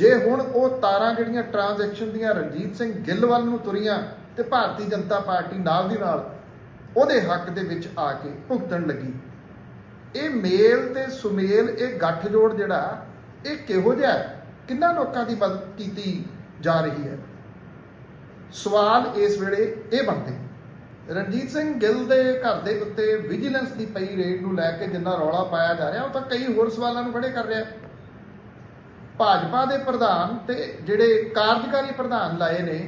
ਜੇ ਹੁਣ ਉਹ ਤਾਰਾਂ ਜਿਹੜੀਆਂ ਟ੍ਰਾਂਜੈਕਸ਼ਨ ਦੀਆਂ ਰਣਜੀਤ ਸਿੰਘ ਗਿੱਲ ਵੱਲ ਨੂੰ ਤੁਰੀਆਂ ਤੇ ਭਾਰਤੀ ਜਨਤਾ ਪਾਰਟੀ ਨਾਲ ਦੀ ਨਾਲ ਉਹਦੇ ਹੱਕ ਦੇ ਵਿੱਚ ਆ ਕੇ ਭੁਗਤਣ ਲੱਗੀ, ਇਹ ਮੇਲ ਤੇ ਸੁਮੇਲ, ਇਹ ਗੱਠਜੋੜ ਜਿਹੜਾ, ਇਹ ਕਿਹੋ ਜਿਹਾ ਕਿੰਨਾ ਲੋਕਾਂ ਦੀ ਮਦਦ ਕੀਤੀ ਜਾ ਰਹੀ ਹੈ? ਸਵਾਲ ਇਸ ਵੇਲੇ ਇਹ ਬਣਦੇ ਰਣਜੀਤ ਸਿੰਘ ਗਿੱਲ ਦੇ ਘਰ ਦੇ ਉੱਤੇ ਵਿਜੀਲੈਂਸ ਦੀ ਪਈ ਰੇਡ ਨੂੰ ਲੈ ਕੇ ਜਿੰਨਾ ਰੌਲਾ ਪਾਇਆ ਜਾ ਰਿਹਾ, ਉਹ ਤਾਂ ਕਈ ਹੋਰ ਸਵਾਲਾਂ ਨੂੰ ਖੜੇ ਕਰ ਰਿਹਾ। ਭਾਜਪਾ ਦੇ ਪ੍ਰਧਾਨ ਤੇ ਜਿਹੜੇ ਕਾਰਜਕਾਰੀ ਪ੍ਰਧਾਨ ਲਾਏ ਨੇ,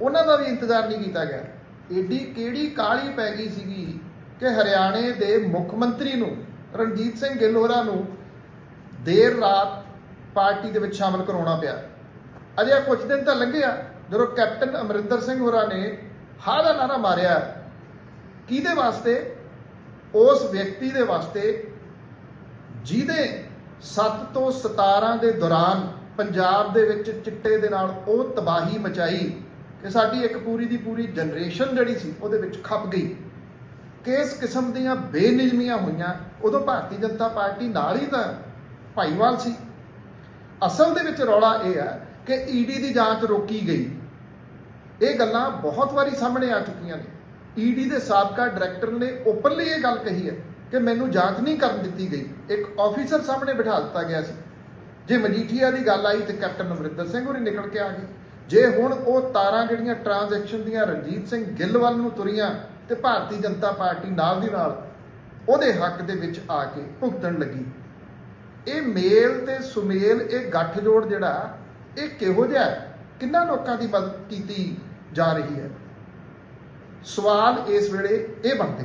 ਉਹਨਾਂ ਦਾ ਵੀ ਇੰਤਜ਼ਾਰ ਨਹੀਂ ਕੀਤਾ ਗਿਆ। ਏਡੀ ਕਿਹੜੀ ਕਾਲੀ ਪੈ ਗਈ ਸੀਗੀ ਕਿ ਹਰਿਆਣੇ ਦੇ ਮੁੱਖ ਮੰਤਰੀ ਨੂੰ, ਰਣਜੀਤ ਸਿੰਘ ਗਿੱਲ ਹੋਰਾਂ ਨੂੰ ਦੇਰ ਰਾਤ ਪਾਰਟੀ ਦੇ ਵਿੱਚ ਸ਼ਾਮਲ ਕਰਾਉਣਾ ਪਿਆ। ਅਜੇ ਕੁਝ ਦਿਨ ਤਾਂ ਲੰਘੇ ਆ ਜਦੋਂ ਕੈਪਟਨ ਅਮਰਿੰਦਰ ਸਿੰਘ ਹੋਰਾਂ ਨੇ ਹਾਂ ਦਾ ਨਾਰਾ ਮਾਰਿਆ। ਕਿਹਦੇ ਵਾਸਤੇ? ਉਸ ਵਿਅਕਤੀ ਦੇ ਵਾਸਤੇ, ਜਿਹਦੇ 7 ਤੋਂ 17 ਦੇ ਦੌਰਾਨ ਪੰਜਾਬ ਦੇ ਵਿੱਚ ਚਿੱਟੇ ਦੇ ਨਾਲ ਉਹ ਤਬਾਹੀ ਮਚਾਈ ਕਿ ਸਾਡੀ ਇੱਕ ਪੂਰੀ ਦੀ ਪੂਰੀ ਜਨਰੇਸ਼ਨ ਜਿਹੜੀ ਸੀ, ਉਹਦੇ ਵਿੱਚ ਖੱਪ ਗਈ। ਕਿਸ ਕਿਸਮ ਦੀਆਂ ਬੇਨਿਯਮੀਆਂ ਹੋਈਆਂ, ਉਦੋਂ ਭਾਰਤੀ ਜਨਤਾ ਪਾਰਟੀ ਨਾਲ ਹੀ ਤਾਂ ਭਾਈਵਾਲ ਸੀ। ਅਸਲ ਦੇ ਵਿੱਚ ਰੌਲਾ ਇਹ ਹੈ ਕਿ ਈਡੀ ਦੀ ਜਾਂਚ ਰੋਕੀ ਗਈ। ਇਹ ਗੱਲਾਂ ਬਹੁਤ ਵਾਰੀ ਸਾਹਮਣੇ ਆ ਚੁੱਕੀਆਂ ਨੇ। ਈਡੀ ਦੇ ਸਾਬਕਾ ਡਾਇਰੈਕਟਰ ਨੇ ਓਪਨਲੀ ਇਹ ਗੱਲ ਕਹੀ ਹੈ। ਕਿ ਮੈਨੂੰ ਜਾਂਚ ਨਹੀਂ ਕਰਨ ਦਿੱਤੀ ਗਈ। ਇੱਕ ਆਫੀਸਰ ਸਾਹਮਣੇ ਬਿਠਾ ਦਿੱਤਾ ਗਿਆ ਸੀ। ਜੇ ਮਜੀਠੀਆ ਦੀ ਗੱਲ ਆਈ ਤੇ ਕੈਪਟਨ ਅਮਰਿੰਦਰ ਸਿੰਘ ਹੋਰੀ ਨਿਕਲ ਕੇ ਆ ਗਏ। ਜੇ ਹੁਣ ਉਹ ਤਾਰਾਂ ਜਿਹੜੀਆਂ ਟ੍ਰਾਂਜੈਕਸ਼ਨ ਦੀਆਂ ਰਣਜੀਤ ਸਿੰਘ ਗਿੱਲ ਵੱਲ ਨੂੰ ਤੁਰੀਆਂ ਤੇ ਭਾਰਤੀ ਜਨਤਾ ਪਾਰਟੀ ਨਾਲ ਦੀ ਨਾਲ ਉਹਦੇ ਹੱਕ ਦੇ ਵਿੱਚ ਆ ਕੇ ਭੁਗਤਣ ਲੱਗੀ। ਇਹ ਮੇਲ ਤੇ ਸੁਮੇਲ, ਇਹ ਗੱਠਜੋੜ ਜਿਹੜਾ, ਇਹ ਕਿਹੋ ਜਿਹਾ ਕਿੰਨਾ ਲੋਕਾਂ ਦੀ ਮਦਦ ਕੀਤੀ ਜਾ ਰਹੀ ਹੈ? ਸਵਾਲ ਇਸ ਵੇਲੇ ਇਹ ਬਣਦੇ